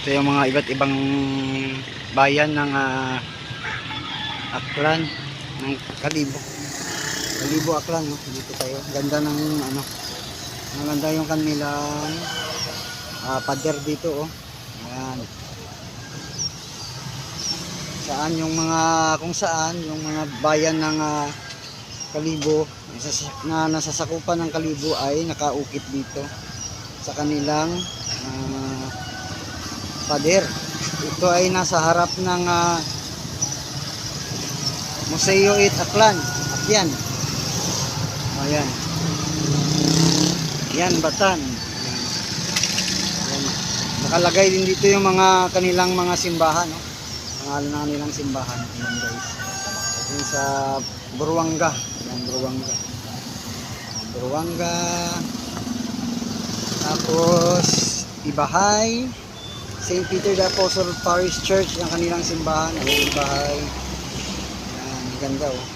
Ito yung mga iba't ibang bayan ng ah, Aklan ng Kalibo. Kalibo Aklan, no? Dito tayo. Ganda ng ano. Maganda yung kanilang ah, pader dito, oh. Ayan. Saan yung mga kung saan yung mga bayan ng ah, Kalibo na nasasakupan ng Kalibo ay nakaukit dito sa kanilang ah, pader. Ito ay nasa harap ng ah, Museo It Aklan. Akyan. Ayan. Yan, Batan. Ayan. Nakalagay din dito yung mga kanilang mga simbahan. No? Pangalan ng kanilang simbahan. Ayan guys. Ayan sa Buruanga. Ayan, Buruanga. Buruanga. Tapos, Ibahay. St. Peter the Apostle Parish Church ang kanilang simbahan. Ayan, Ibahay. Ayan, ganda oh.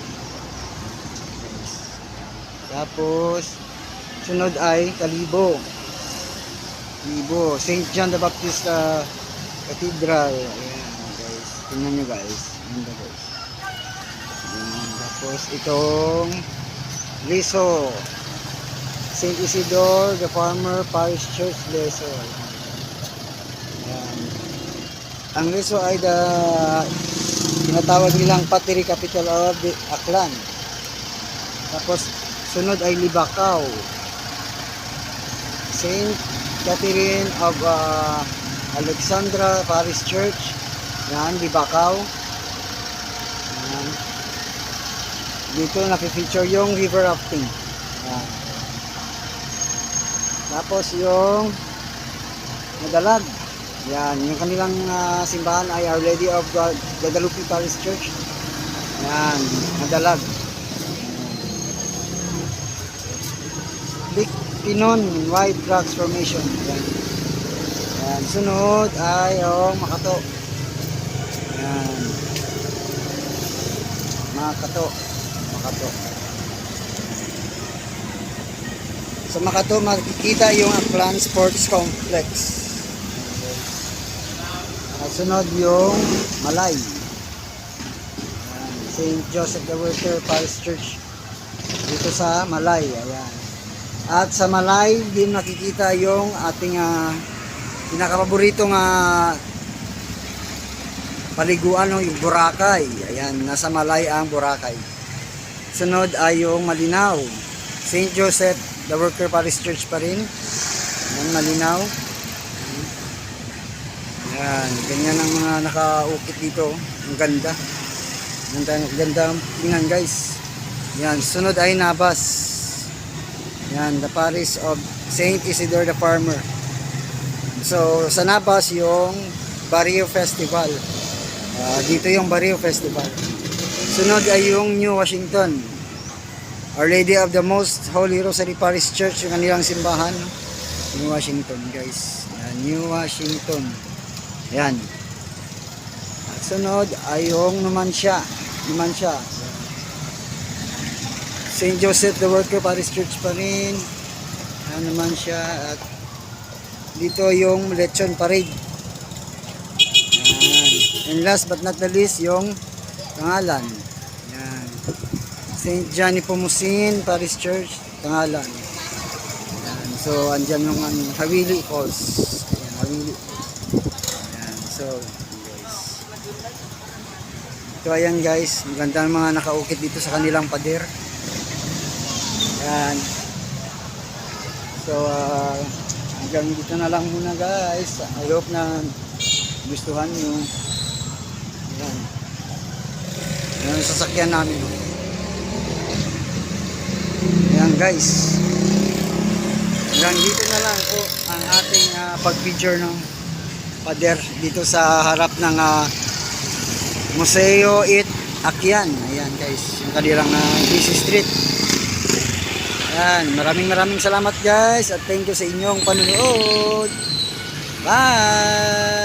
Tapos, sunod ay Kalibo. Kalibo. St. John the Baptist uh, Cathedral. Ayan, guys. Tingnan nyo guys. Ganda guys. Ayan. Tapos, itong Liso. St. Isidore, the Farmer Parish Church, Leso. Ayan. Ang Liso ay the tinatawag nilang Pateri Capital of the Aklan. Tapos, sunod ay Libakaw. Saint Catherine of uh, Alexandra Parish Church. Yan, Libakaw. Yan. Dito napifeature yung river rafting. Yan. Tapos yung Madalag. Yan, yung kanilang ah, simbahan ay Our Lady of Gua- Guadalupe Parish Church. Yan, Madalag. Big Pinon White Rocks Formation. Yan. Yan. Sunod ay yung Makato. Yan. Makato. Makato. Sa Makato makikita yung Aklan Sports Complex. At sunod yung Malay. Yan. St. Joseph the Worker Parish Church. Dito sa Malay. Ayan. At sa Malay, din makikita yung ating uh, pinakapaboritong uh, paliguan, no, yung Boracay. Ayan, nasa Malay ang Boracay. Sunod ay yung Malinaw. St. Joseph, the Worker Parish Church pa rin. Ayan, Malinaw. Ayan, ganyan ang mga nakaukit dito. Ang ganda. Ganda, ganda tingnan guys. Yan, sunod ay Nabas. Yan, the parish of Saint Isidore the Farmer. So, sa Nabas yung Barrio Festival. Ah, dito yung Barrio Festival. Sunod ay yung New Washington. Our Lady of the Most Holy Rosary Parish Church, yung kanilang simbahan. New Washington, guys. Yan, New Washington. Yan. At sunod ay yung Numancia. Numancia. St. Joseph the Worker Parish Church pa rin. Yan naman siya. At dito yung Lechon Parade. Yan. And last but not the least, yung Tangalan. Yan. St. Johnny Pomusin Parish Church, Tangalan. Yan. So, andyan yung ano, Havili Falls. Yan, Havili. Yan. So, guys. Ito ayan guys, maganda ang mga nakaukit dito sa kanilang pader. Yan. So, uh, hanggang dito na lang muna guys. I hope na gustuhan nyo. Yan. Yan ang sasakyan namin. Yan guys. Hanggang dito na lang po ang ating uh, pag-picture ng pader dito sa harap ng uh, Museo It Akyan. Ayan guys, yung kanilang uh, busy street. Ayan, maraming maraming salamat guys at thank you sa inyong panunood. Bye!